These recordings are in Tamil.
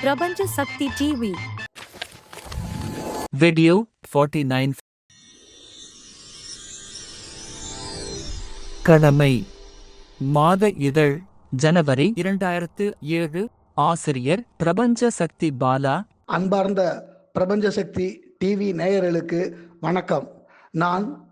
பிரபஞ்ச சக்தி டிவி Video 49 கடமை. மாத இதழ் ஜனவரி இரண்டாயிரத்து ஏழு. ஆசிரியர் பிரபஞ்ச சக்தி பாலா. அன்பார்ந்த பிரபஞ்ச சக்தி டிவி நேயர்களுக்கு வணக்கம். நான்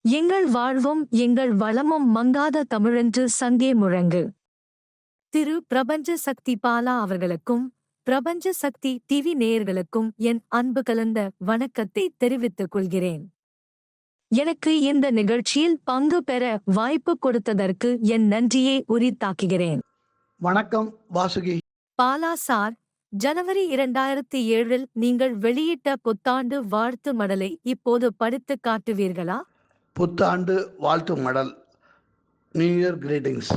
எங்கள் வாழ்வும் எங்கள் வளமும் மங்காத தமிழென்று சங்கே முழங்கு. திரு பிரபஞ்ச சக்தி பாலா அவர்களுக்கும் பிரபஞ்ச சக்தி டிவி நேயர்களுக்கும் என் அன்பு கலந்த வணக்கத்தை தெரிவித்துக் கொள்கிறேன். எனக்கு இந்த நிகழ்ச்சியில் பங்கு பெற வாய்ப்பு கொடுத்ததற்கு என் நன்றியை உரித்தாக்குகிறேன். வணக்கம் வாசுகி. பாலா சார் ஜனவரி இரண்டாயிரத்தி ஏழில் நீங்கள் வெளியிட்ட புத்தாண்டு வாழ்த்து மடலை இப்போது படித்துக் காட்டுவீர்களா? புத்தாண்டு வாழ்த்து மடல். நியூ இயர் கிரீட்டிங்ஸ்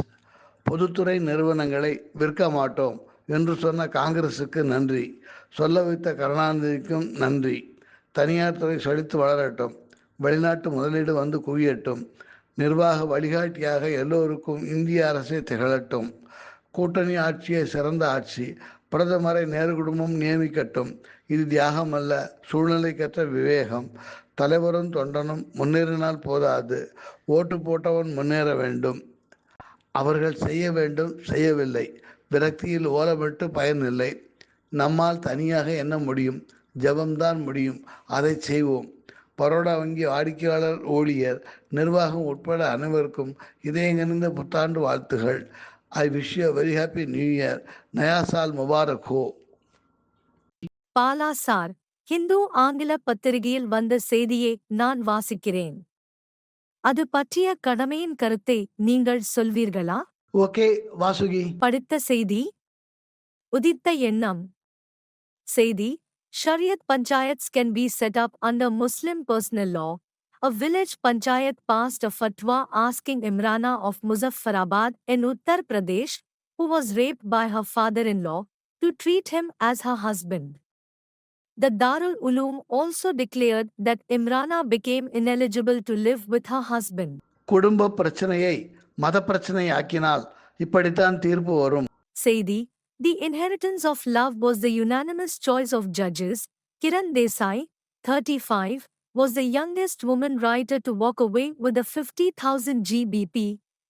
பொதுத்துறை நிறுவனங்களை விற்க மாட்டோம் என்று சொன்ன காங்கிரசுக்கு நன்றி. சொல்ல வைத்த கருணாநிதிக்கும் நன்றி. தனியார் துறை செழித்து வளரட்டும். வெளிநாட்டு முதலீடு வந்து குவியட்டும். நிர்வாக வழிகாட்டியாக எல்லோருக்கும் இந்திய அரசே திகழட்டும். கூட்டணி ஆட்சியே சிறந்த ஆட்சி. பிரதமரை நேரு குடும்பம் நியமிக்கட்டும். இது தியாகம் அல்ல சூழ்நிலைக்கற்ற விவேகம். தலைவரும் தொண்டனும் முன்னேறினால் போதாது. ஓட்டு போட்டவன் முன்னேற வேண்டும். அவர்கள் செய்ய வேண்டும் செய்யவில்லை. விரக்தியில் ஓலமிட்டு பயனில்லை நம்மால் தனியாக என்ன முடியும். ஜபம்தான் முடியும். அதை செய்வோம். பரோடா வங்கி வாடிக்கையாளர் ஊழியர் நிர்வாகம் உட்பட அனைவருக்கும் இதயங்கணிந்த புத்தாண்டு வாழ்த்துகள். I wish you very happy new year நயாசால் முபாரக் ஹோ. பாலாசார் ஹிந்து ஆங்கில பத்திரிகையில் வந்த செய்தியை நான் வாசிக்கிறேன் அது பற்றிய கடமையின் கருத்தை நீங்கள் சொல்வீர்களா ஓகே வாசுகி படித்த செய்தி உதித்த எண்ணம் செய்தி ஷரியத் panchayats can be set up under Muslim personal law. A village panchayat passed a fatwa asking Imrana of Muzaffarabad in Uttar Pradesh, who was raped by her father-in-law, to treat him as her husband. The Darul Uloom also declared that Imrana became ineligible to live with her husband. குடும்ப பிரச்சனையை மத பிரச்சனை ஆக்கினால் இப்படித்தான் தீர்ப்பு வரும் Saidi, The inheritance of love was the unanimous choice of judges. Kiran Desai, 35, was the youngest woman writer to walk away with a 50,000 GBP,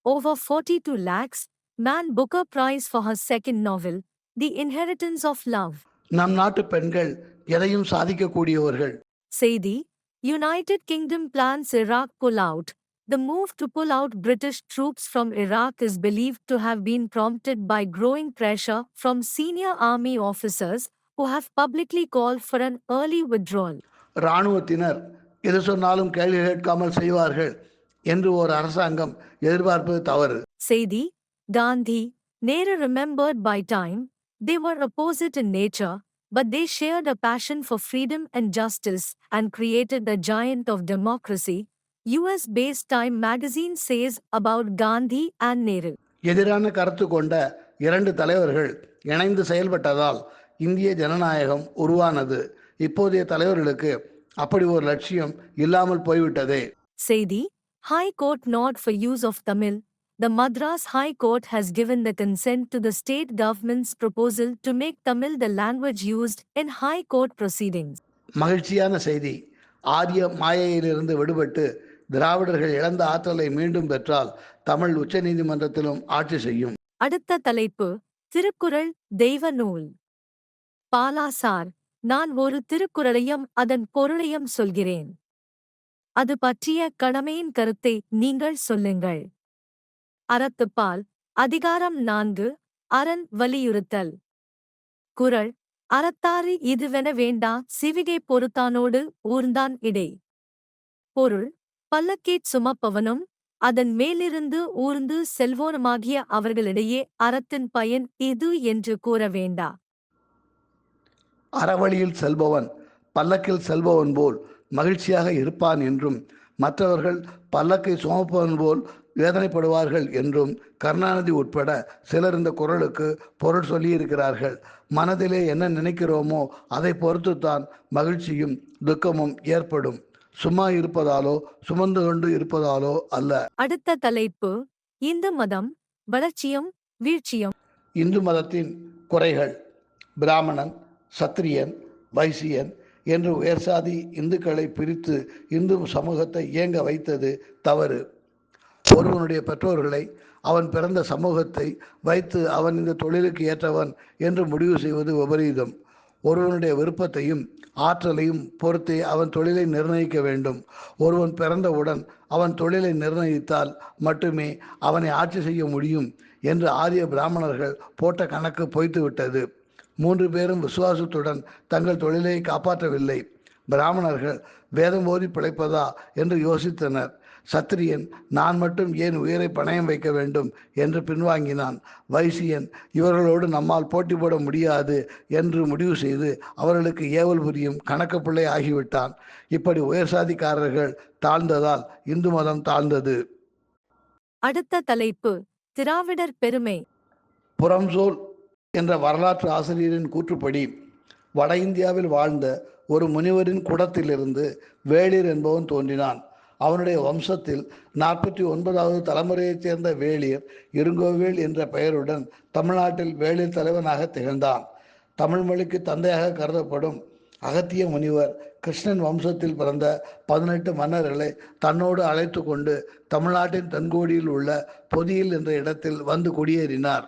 over 42 lakhs, Man Booker Prize for her second novel, The Inheritance of Love. நம் நாட்டு பெண்கள் எதையும் சாதிக்கக்கூடியவர்கள் Saidi, United Kingdom plans Iraq pullout. The move to pull out British troops from Iraq is believed to have been prompted by growing pressure from senior army officers who have publicly called for an early withdrawal. இராணுவத்தினர் எது சொன்னாலும் கேள்வி கேட்காமல் செய்வார்கள் என்று ஒரு அரசாங்கம் எதிர்பார்ப்பது தவறு Saidi, Gandhi, Nehru remembered by time, they were opposite in nature, but they shared a passion for freedom and justice and created a giant of democracy, US based Time magazine says about Gandhi and Nehru. எதிரான கருத்து கொண்ட இரண்டு தலைவர்கள் இணைந்து செயல்பட்டதால் இந்திய ஜனநாயகம் உருவானது இப்போதைய தலைவர்களுக்கு அப்படி ஒரு லட்சியம் இல்லாமல் போய்விட்டதே Saidi, High Court nod for use of Tamil. The Madras High Court has given the consent to the state government's proposal to make Tamil the language used in High Court proceedings. மகிழ்ச்சியான செய்தி. ஆரிய மாயையிலிருந்து விடுபட்டு திராவிடர்கள் இழந்த ஆற்றலை மீண்டும் பெற்றால் தமிழ் உச்சநீதிமன்றத்திலும் ஆட்சி செய்யும். அடுத்த தலைப்பு திருக்குறள் தெய்வ நூல். பாலாசார் நான் ஒரு திருக்குறளையும் அதன் பொருளையும் சொல்கிறேன். அது பற்றிய கடமையின் கருத்தை நீங்கள் சொல்லுங்கள். அறத்துப்பால் அதிகாரம் நான்கு அரண் வலியுறுத்தல். குரல் அறத்தாறு இதுவென வேண்டா சிவிகை பொறுத்தானோடு ஊர்ந்தான் இடை. பொருள் பல்லக்கேச் சுமப்பவனும் அதன் மேலிருந்து ஊர்ந்து செல்வோனுமாகிய அவர்களிடையே அறத்தின் பயன் இது என்று கூற வேண்டா. அறவழியில் செல்பவன் பல்லக்கில் செல்பவன் போல் மகிழ்ச்சியாக இருப்பான் என்றும் மற்றவர்கள் பல்லக்கை சுமப்பவன் போல் வேதனைப்படுவார்கள் என்றும் கருணாநிதி உட்பட சிலர் இந்த குரலுக்கு பொருள் சொல்லியிருக்கிறார்கள். மனதிலே என்ன நினைக்கிறோமோ அதை பொறுத்துத்தான் மகிழ்ச்சியும் துக்கமும் ஏற்படும். சும்மா இருப்பதாலோ சுமந்து கொண்டு இருப்பதாலோ அல்ல. அடுத்த தலைப்பு இந்து மதம் வளர்ச்சியும் வீழ்ச்சியும். இந்து மதத்தின் குறைகள் பிராமணன் சத்திரியன் வைசியன் என்று உயர்சாதி இந்துக்களை பிரித்து இந்து சமூகத்தை இயங்க வைத்தது தவறு. ஒருவனுடைய பெற்றோர்களை அவன் பிறந்த சமூகத்தை வைத்து அவன் இந்த தொழிலுக்கு ஏற்றவன் என்று முடிவு செய்வது விபரீதம். ஒருவனுடைய விருப்பத்தையும் ஆற்றலையும் பொறுத்தே அவன் தொழிலை நிர்ணயிக்க வேண்டும். ஒருவன் பிறந்தவுடன் அவன் தொழிலை நிர்ணயித்தால் மட்டுமே அவனை ஆட்சி செய்ய முடியும் என்று ஆரிய பிராமணர்கள் போட்ட கணக்கு பொய்த்து விட்டது மூன்று பேரும் விசுவாசத்துடன் தங்கள் தொழிலை காப்பாற்றவில்லை. பிராமணர்கள் வேதம் ஓதி பிழைப்பதா என்று யோசித்தனர். சத்திரியன் நான் மட்டும் ஏன் உயிரை பணயம் வைக்க வேண்டும் என்று பின்வாங்கினான். வைசியன் இவர்களோடு நம்மால் போட்டி போட முடியாது என்று முடிவு செய்து அவர்களுக்கு ஏவல் புரியும் கணக்கு பிள்ளை ஆகிவிட்டான். இப்படி உயர் சாதிக்காரர்கள் தாழ்ந்ததால் இந்து மதம் தாழ்ந்தது. அடுத்த தலைப்பு திராவிடர் பெருமை. புறம்சோல் என்ற வரலாற்று ஆசிரியரின் கூற்றுப்படி வட இந்தியாவில் வாழ்ந்த ஒரு முனிவரின் குடத்திலிருந்து வேளிர் என்பவன் தோன்றினான். அவனுடைய வம்சத்தில் நாற்பத்தி ஒன்பதாவது தலைமுறையைச் சேர்ந்த வேளிர் இருங்கோவேல் என்ற பெயருடன் தமிழ்நாட்டில் வேளிர் தலைவனாக திகழ்ந்தான். தமிழ் மொழிக்கு தந்தையாக கருதப்படும் அகத்திய முனிவர் கிருஷ்ணன் வம்சத்தில் பிறந்த பதினெட்டு மன்னர்களை தன்னோடு அழைத்து கொண்டு தமிழ்நாட்டின் தென்கோடியில் உள்ள பொதியில் என்ற இடத்தில் வந்து குடியேறினார்.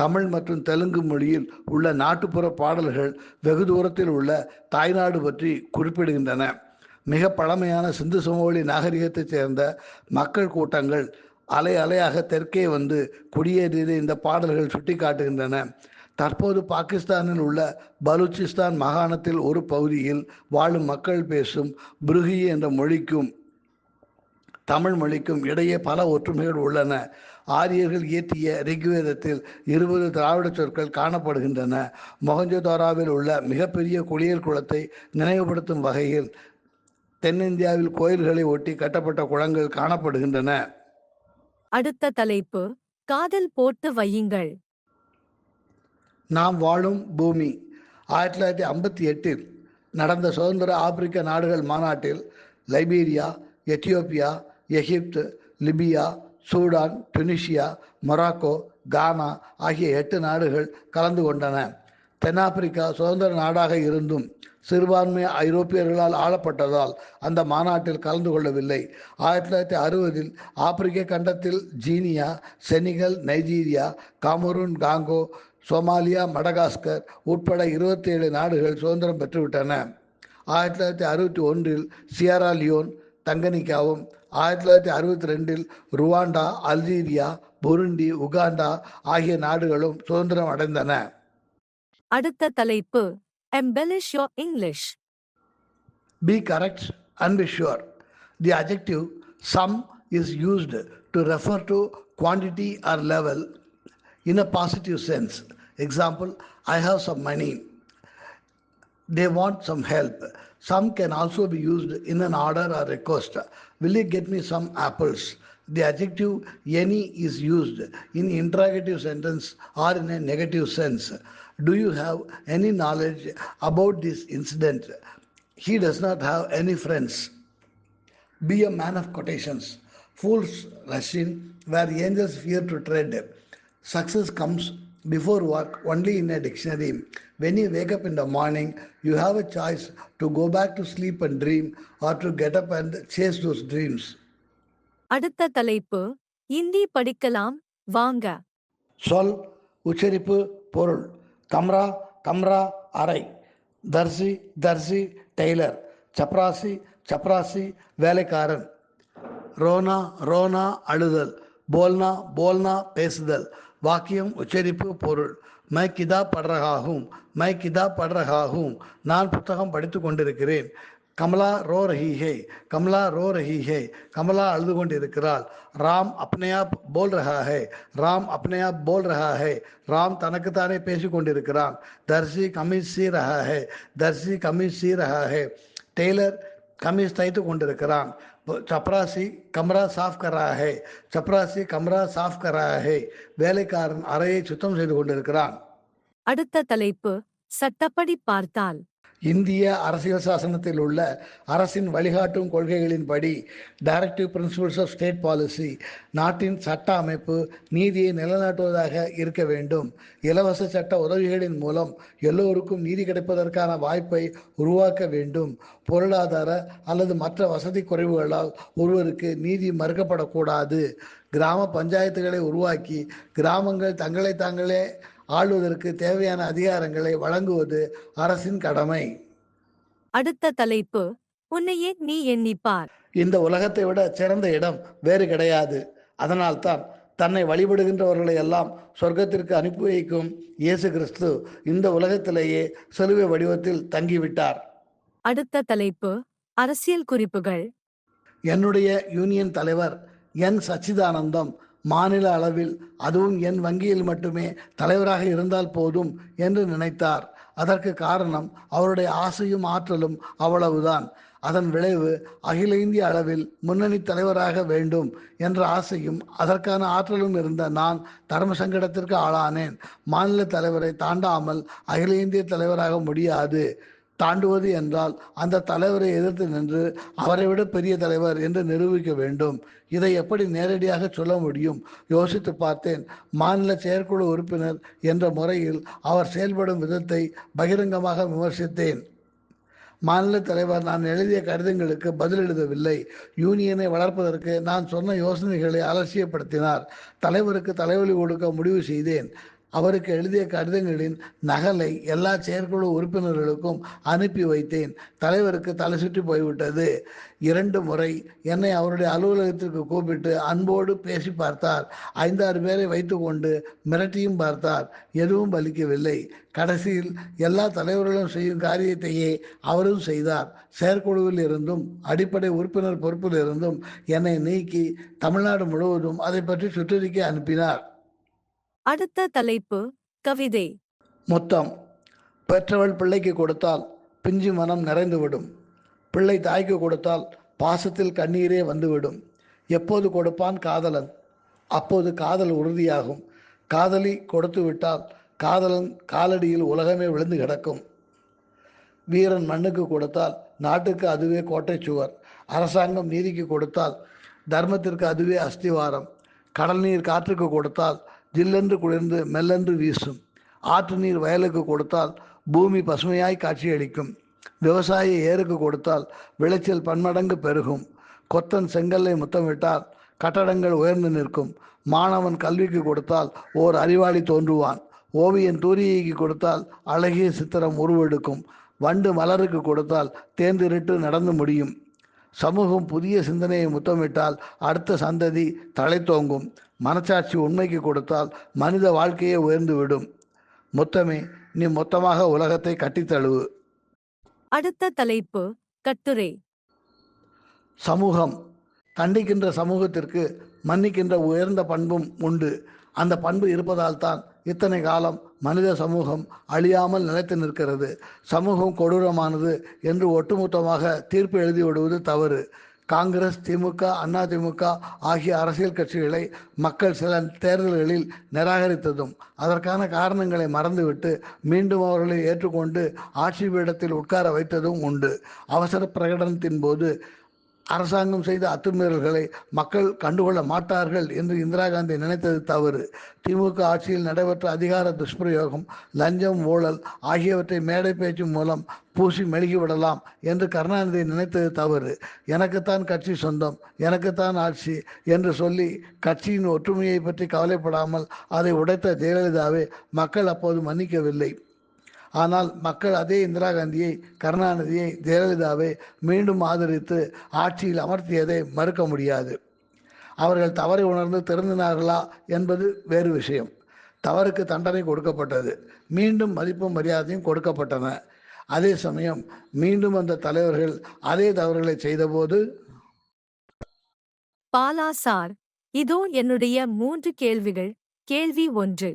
தமிழ் மற்றும் தெலுங்கு மொழியில் உள்ள நாட்டுப்புற பாடல்கள் வெகு தூரத்தில் உள்ள தாய்நாடு பற்றி குறிப்பிடுகின்றன. மிக பழமையான சிந்து சமவெளி நாகரிகத்தைச் சேர்ந்த மக்கள் கூட்டங்கள் அலை அலையாக தெற்கே வந்து குடியேறியதை இந்த பாடல்கள் சுட்டிக்காட்டுகின்றன. தற்போது பாகிஸ்தானில் உள்ள பலூச்சிஸ்தான் மாகாணத்தில் ஒரு பகுதியில் வாழும் மக்கள் பேசும் புருகி என்ற மொழிக்கும் தமிழ் மொழிக்கும் இடையே பல ஒற்றுமைகள் உள்ளன. ஆரியர்கள் இயற்றிய ரிக்வேதத்தில் இருபது திராவிட சொற்கள் காணப்படுகின்றன. மொஹஞ்சதாராவில் உள்ள மிகப்பெரிய குளியல் குளத்தை நினைவுபடுத்தும் வகையில் தென்னிந்தியாவில் கோயில்களை ஒட்டி கட்டப்பட்ட குளங்கள் காணப்படுகின்றன. அடுத்த தலைப்பு காதல் போட்டு வையுங்கள். நாம் வாழும் பூமி. ஆயிரத்தி தொள்ளாயிரத்தி ஐம்பத்தி எட்டில் நடந்த சுதந்திர ஆப்பிரிக்க நாடுகள் மாநாட்டில் Liberia Ethiopia Egypt Libya Sudan Tunisia Morocco Ghana ஆகிய எட்டு நாடுகள் கலந்து கொண்டன. தென்னாப்பிரிக்கா சுதந்திர நாடாக இருந்தும் சிறுபான்மை ஐரோப்பியர்களால் ஆளப்பட்டதால் அந்த மாநாட்டில் கலந்து கொள்ளவில்லை. ஆயிரத்தி தொள்ளாயிரத்தி அறுபதில் ஆப்பிரிக்க கண்டத்தில் Guinea Senegal Nigeria Cameroon Congo Somalia Madagascar உட்பட இருபத்தி ஏழு நாடுகள் சுதந்திரம் பெற்றுவிட்டன. ஆயிரத்தி தொள்ளாயிரத்தி அறுபத்தி ஒன்றில் சியரா லியோன் தங்கனிக்காவும் ஆயிரத்தி தொள்ளாயிரத்தி அறுபத்தி ரெண்டில் ருவாண்டா அல்ஜீரியா புருண்டி உகாண்டா ஆகிய நாடுகளும் சுதந்திரம் அடைந்தன அடுத்த தலைப்பு embellish your English Be correct and be sure. The adjective some is used to refer to quantity or level in a positive sense. Example, I have some money. They want some help. Some can also be used in an order or request. Will you get me some apples? The adjective any is used in interrogative sentence or in a negative sense. Do you have any knowledge about this incident? He does not have any friends. Be a man of quotations. Fools rush in where angels fear to tread. Success comes before work only in a dictionary. When you wake up in the morning, you have a choice to go back to sleep and dream or to get up and chase those dreams. அடுத்த தலைப்பு இந்தி படிக்கலாம் வாங்க சொல் உச்சரிப்பு பொருள் கம்ரா கம்ரா அறை தர்சி தர்சி டெய்லர் சப்ராசி சப்ராசி வேலைக்காரன் ரோனா ரோனா அழுதல் போல்னா போல்னா பேசுதல் வாக்கியம் உச்சரிப்பு பொருள். மை கிதா படுறகாகும் மை கிதா படுறகாகும் நான் புத்தகம் படித்து கொண்டிருக்கிறேன். கமலா ரோ ரஹி ஹே கமலா ரோ ரஹி ஹே கமலா அழுது கொண்டிருக்கிறாள். ராம் அப்னையா போல் ரஹா ஹே ராம் அப்னையா போல் ரஹா ஹே ராம் தனக்குத்தானே பேசிக் கொண்டிருக்கிறான். தர்சி கமீஸ் சி ரஹா ஹே தர்சி கமீஸ் சி ரஹா ஹே டெய்லர் கமீஸ் தைத்து கொண்டிருக்கிறான். சப்ராசி கமரா சாஃப் கரா ஹே சப்ராசி கமரா சாஃப் கரா ஹே வேலைக்காரன் அறையை சுத்தம் செய்து கொண்டிருக்கிறான் அடுத்த தலைப்பு சட்டப்படி பார்த்தால். இந்திய அரசியல் சாசனத்தில் உள்ள அரசின் வழிகாட்டும் கொள்கைகளின்படி directive principles of state policy நாட்டின் சட்ட அமைப்பு நீதியை நிலைநாட்டுவதாக இருக்க வேண்டும். இலவச சட்ட உதவிகளின் மூலம் எல்லோருக்கும் நீதி கிடைப்பதற்கான வாய்ப்பை உருவாக்க வேண்டும். பொருளாதார அல்லது மற்ற வசதி குறைவுகளால் ஒருவருக்கு நீதி மறுக்கப்படக்கூடாது. கிராம பஞ்சாயத்துகளை உருவாக்கி கிராமங்கள் தங்களை தாங்களே ஆளுவதற்கு தேவையான அதிகாரங்களை வழங்குவது அரசின் கடமை. அடுத்த தலைப்பு உன்னையே நீ எண்ணிப்பார். இந்த உலகத்தை விட சிறந்த இடம் வேறு கிடையாது. அதனால்தான் தன்னை வழிபடுகின்றவர்களை எல்லாம் சொர்க்கத்திற்கு அனுப்பி வைக்கும் இயேசு கிறிஸ்து இந்த உலகத்திலேயே சிலுவை வடிவத்தில் தங்கிவிட்டார். அடுத்த தலைப்பு அரசியல் குறிப்புகள். என்னுடைய யூனியன் தலைவர் என் சச்சிதானந்தம் மாநில அளவில் அதுவும் என் வங்கியில் மட்டுமே தலைவராக இருந்தால் போதும் என்று நினைத்தார். அதற்கு காரணம் அவருடைய ஆசையும் ஆற்றலும் அவ்வளவுதான். அதன் விளைவு அகில இந்திய அளவில் முன்னணி தலைவராக வேண்டும் என்ற ஆசையும் அதற்கான ஆற்றலும் இருந்த நான் தர்ம சங்கடத்திற்கு ஆளானேன். மாநில தலைவரை தாண்டாமல் அகில இந்திய தலைவராக முடியாது. தாண்டுவது என்றால் அந்த தலைவரை எதிர்த்து நின்று அவரை விட பெரிய தலைவர் என்று நிரூபிக்க வேண்டும். இதை எப்படி நேரடியாக சொல்ல முடியும்? யோசித்து பார்த்தேன். மாநில செயற்குழு உறுப்பினர் என்ற முறையில் அவர் செயல்படும் விதத்தை பகிரங்கமாக விமர்சித்தேன். மாநில தலைவர் நான் எழுதிய கடிதங்களுக்கு பதில் எழுதவில்லை. யூனியனை வளர்ப்பதற்கு நான் சொன்ன யோசனைகளை அலட்சியப்படுத்தினார். தலைவருக்கு தலைவலி கொடுக்க முடிவு செய்தேன். அவருக்கு எழுதிய கடிதங்களின் நகலை எல்லா செயற்குழு உறுப்பினர்களுக்கும் அனுப்பி வைத்தேன். தலைவருக்கு தலை சுற்றி போய்விட்டது. இரண்டு முறை என்னை அவருடைய அலுவலகத்திற்கு கூப்பிட்டு அன்போடு பேசி பார்த்தார். ஐந்தாறு பேரை வைத்துக்கொண்டு மிரட்டியும் பார்த்தார். எதுவும் பலிக்கவில்லை. கடைசியில் எல்லா தலைவர்களும் செய்யும் காரியத்தையே அவரும் செய்தார். செயற்குழுவில் இருந்தும் அடிப்படை உறுப்பினர் பொறுப்பில் இருந்தும் என்னை நீக்கி தமிழ்நாடு முழுவதும் அதை பற்றி சுற்றறிக்கை அனுப்பினார். அடுத்த தலைப்பு கவிதை. மொத்தம் பெற்றவள் பிள்ளைக்கு கொடுத்தால் பிஞ்சு மனம் நிறைந்துவிடும். பிள்ளை தாய்க்கு கொடுத்தால் பாசத்தில் கண்ணீரே வந்துவிடும். எப்போது கொடுப்பான் காதலன்? அப்போது காதல் உறுதியாகும். காதலி கொடுத்து விட்டால் காதலன் காலடியில் உலகமே விழுந்து கிடக்கும். வீரன் மண்ணுக்கு கொடுத்தால் நாட்டுக்கு அதுவே கோட்டை சுவர். அரசாங்கம் நீதிக்கு கொடுத்தால் தர்மத்திற்கு அதுவே அஸ்திவாரம். கடல் நீர் காற்றுக்கு கொடுத்தால் ஜில்லென்று குளிர்ந்து மெல்லென்று வீசும். ஆற்று நீர் வயலுக்கு கொடுத்தால் பூமி பசுமையாய் காட்சியளிக்கும். விவசாயி ஏருக்கு கொடுத்தால் விளைச்சல் பன்மடங்கு பெருகும். கொத்தன் செங்கல்லை முத்தமிட்டால் கட்டடங்கள் உயர்ந்து நிற்கும். மாணவன் கல்விக்கு கொடுத்தால் ஓர் அறிவாளி தோன்றுவான். ஓவியன் தூரியைக்கு கொடுத்தால் அழகிய சித்திரம் உருவெடுக்கும். வண்டு மலருக்கு கொடுத்தால் தேர்ந்திருட்டு நடந்து முடியும். சமூகம் புதிய சிந்தனையை முத்தமிட்டால் அடுத்த சந்ததி தழைத்தோங்கும் மனச்சாட்சி உண்மைக்கு கொடுத்தால் மனித வாழ்க்கையே உயர்ந்து விடும் மொத்தமே நீ மொத்தமாக உலகத்தை கட்டித் தழுவு அடுத்த தலைப்பு கட்டுரை. சமூகம். கண்டிக்கின்ற சமூகத்திற்கு மன்னிக்கின்ற உயர்ந்த பண்பும் உண்டு. அந்த பண்பு இருப்பதால் தான் இத்தனை காலம் மனித சமூகம் அழியாமல் நிலைத்து நிற்கிறது. சமூகம் கொடூரமானது என்று ஒட்டுமொத்தமாக தீர்ப்பு எழுதி விடுவது தவறு. காங்கிரஸ் திமுக அண்ணா திமுக ஆகிய அரசியல் கட்சிகளை மக்கள் சில தேர்தல்களில் நிராகரித்ததும் அதற்கான காரணங்களை மறந்துவிட்டு மீண்டும் அவர்களை ஏற்றுக்கொண்டு ஆட்சி பீடத்தில் உட்கார வைத்ததும் உண்டு. அவசர பிரகடனத்தின் போது அரசாங்கம் செய்த அத்துமீறல்களை மக்கள் கண்டுகொள்ள மாட்டார்கள் என்று இந்திரா காந்தி நினைத்தது தவறு. திமுக ஆட்சியில் நடைபெற்ற அதிகார துஷ்பிரயோகம் லஞ்சம் ஊழல் ஆகியவற்றை மேடை பேச்சு மூலம் பூசி மெழுகிவிடலாம் என்று கருணாநிதி நினைத்தது தவறு. எனக்குத்தான் கட்சி சொந்தம் எனக்குத்தான் ஆட்சி என்று சொல்லி கட்சியின் ஒற்றுமையை பற்றி கவலைப்படாமல் அதை உடைத்த ஜெயலலிதாவை மக்கள் அப்போது மன்னிக்கவில்லை. ஆனால் மக்கள் அதே இந்திரா காந்தியை கருணாநிதியை ஜெயலலிதாவை மீண்டும் ஆதரித்து ஆட்சியில் அமர்த்தியதை மறுக்க முடியாது. அவர்கள் தவறை உணர்ந்து திருந்தினார்களா என்பது வேறு விஷயம். தவறுக்கு தண்டனை கொடுக்கப்பட்டது. மீண்டும் மதிப்பும் மரியாதையும் கொடுக்கப்பட்டன. அதே சமயம் மீண்டும் அந்த தலைவர்கள் அதே தவறுகளை செய்தபோது பாலா சார் இதோ என்னுடைய மூன்று கேள்விகள். கேள்வி ஒன்று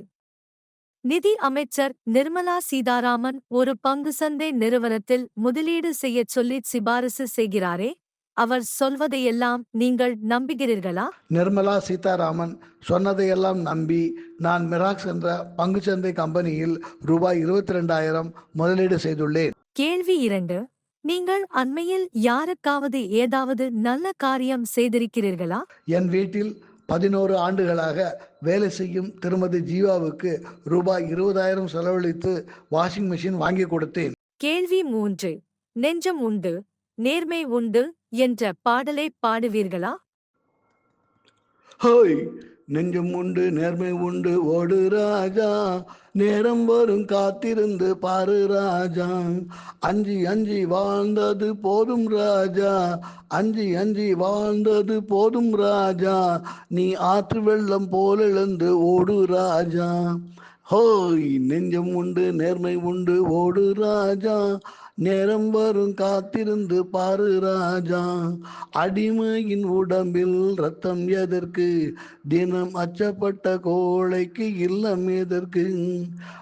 நிதி அமைச்சர் நிர்மலா சீதாராமன் ஒரு பங்கு சந்தை நிறுவனத்தில் முதலீடு செய்யச் சொல்லி சிபாரிசு செய்கிறாரே அவர் சொல்வதையெல்லாம் நீங்கள் நம்புகிறீர்களா? நிர்மலா சீதாராமன் சொன்னதையெல்லாம் நம்பி நான் மிராக்ஸ் என்ற பங்குச்சந்தை கம்பெனியில் ரூபாய் இருபத்தி ரெண்டாயிரம் முதலீடு செய்துள்ளேன். கேள்வி இரண்டு. நீங்கள் அண்மையில் யாருக்காவது ஏதாவது நல்ல காரியம் செய்திருக்கிறீர்களா? என் வீட்டில் பதினோரு ஆண்டுகளாக வேலை செய்யும் திருமதி ஜீவாவுக்கு ரூபாய் இருபதாயிரம் செலவழித்து வாஷிங் மிஷின் வாங்கி கொடுத்தேன். கேள்வி மூன்று. நெஞ்சம் உண்டு நேர்மை உண்டு என்ற பாடலை பாடுவீர்களா? ஹோய் நெஞ்சம் உண்டு நேர்மை உண்டு ஓடு ராஜா நேரம் வரும் காத்திருந்து பாரு ராஜா. அஞ்சி அஞ்சி வாழ்ந்தது போதும் ராஜா. அஞ்சி அஞ்சி வாழ்ந்தது போதும் ராஜா. நீ ஆற்று வெள்ளம் போல் எழுந்து ஓடு ராஜா. ஹோய் நெஞ்சம் உண்டு நேர்மை உண்டு ஓடு ராஜா. நேரம் வரும் காத்திருந்து பாரு ராஜா. அடிமையின் உடம்பில் ரத்தம் எதற்கு? தினம் அச்சப்பட்ட கோழைக்கு இல்லம் எதற்கு?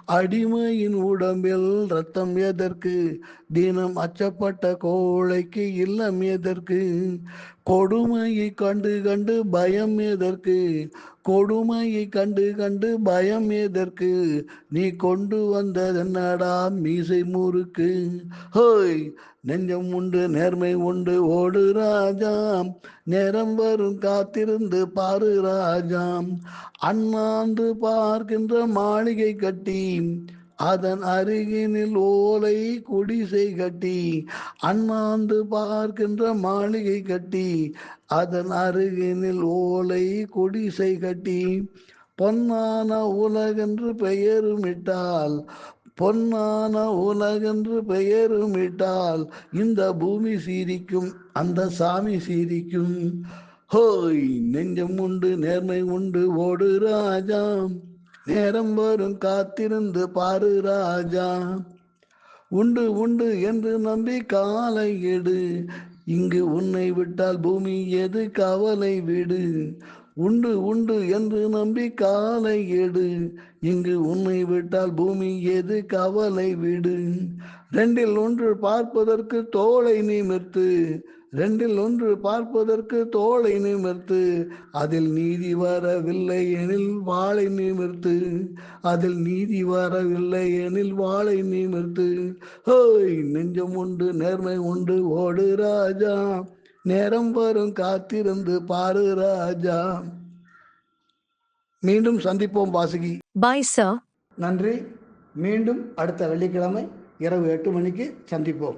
அடிமையின் உடம்பில் ரத்தம் எதற்கு? தினம் அச்சப்பட்ட கோழைக்கு இல்லம் எதற்கு? கொடுமையை கண்டு கண்டு பயம் எதற்கு? கொடுமையை கண்டு கண்டு பயம் எதற்கு? நீ கொண்டு வந்ததென்னடா மீசை முறுக்கு? ஹோய் நெஞ்சம் உண்டு நேர்மை உண்டு ஓடு ராஜாம். நேரம் வரும் காத்திருந்து பாரு ராஜாம். அண்ணாந்து பார்க்கின்ற மாளிகை கட்டி அதன் அருகினில் ஓலை குடிசை கட்டி அண்ணாந்து பார்க்கின்ற மாளிகை கட்டி அதன் அருகினில் ஓலை குடிசை கட்டி. பொன்னான உலகென்று பெயருமிட்டால் பொன்னான உலகென்று பெயருமிட்டால் இந்த பூமி சீரிக்கும் அந்த சாமி சீரிக்கும். ஹோய் நெஞ்சம் உண்டு நேர்மை உண்டு ஓடு ராஜா. நேரம் வரும் காத்திருந்து பாரு ராஜா. உண்டு உண்டு என்று நம்பி காலை எடு. இங்கு உன்னை விட்டால் பூமி எது? கவலை விடு. உண்டு உண்டு என்று நம்பி காலை எடு. இங்கு உன்னை விட்டால் பூமி எது கவலை விடு. ரெண்டில் ஒன்று பார்ப்பதற்கு தோளை நிமிர்த்து. ரெண்டில் ஒன்று பார்ப்பதற்கு தோளை நிமிர்த்து. அதில் நீதி வரவில்லை எனில் வாளை நிமிர்த்து. அதில் நீதி வரவில்லை எனில் வாளை நிமிர்த்து. ஹோய் நெஞ்சம் உண்டு நேர்மை உண்டு ஓடு ராஜா. நேரம் வரும் காத்திருந்து பாரு ராஜா. மீண்டும் சந்திப்போம் வாசுகி. பாய் சார் நன்றி. மீண்டும் அடுத்த வெள்ளிக்கிழமை இரவு எட்டு மணிக்கு சந்திப்போம்.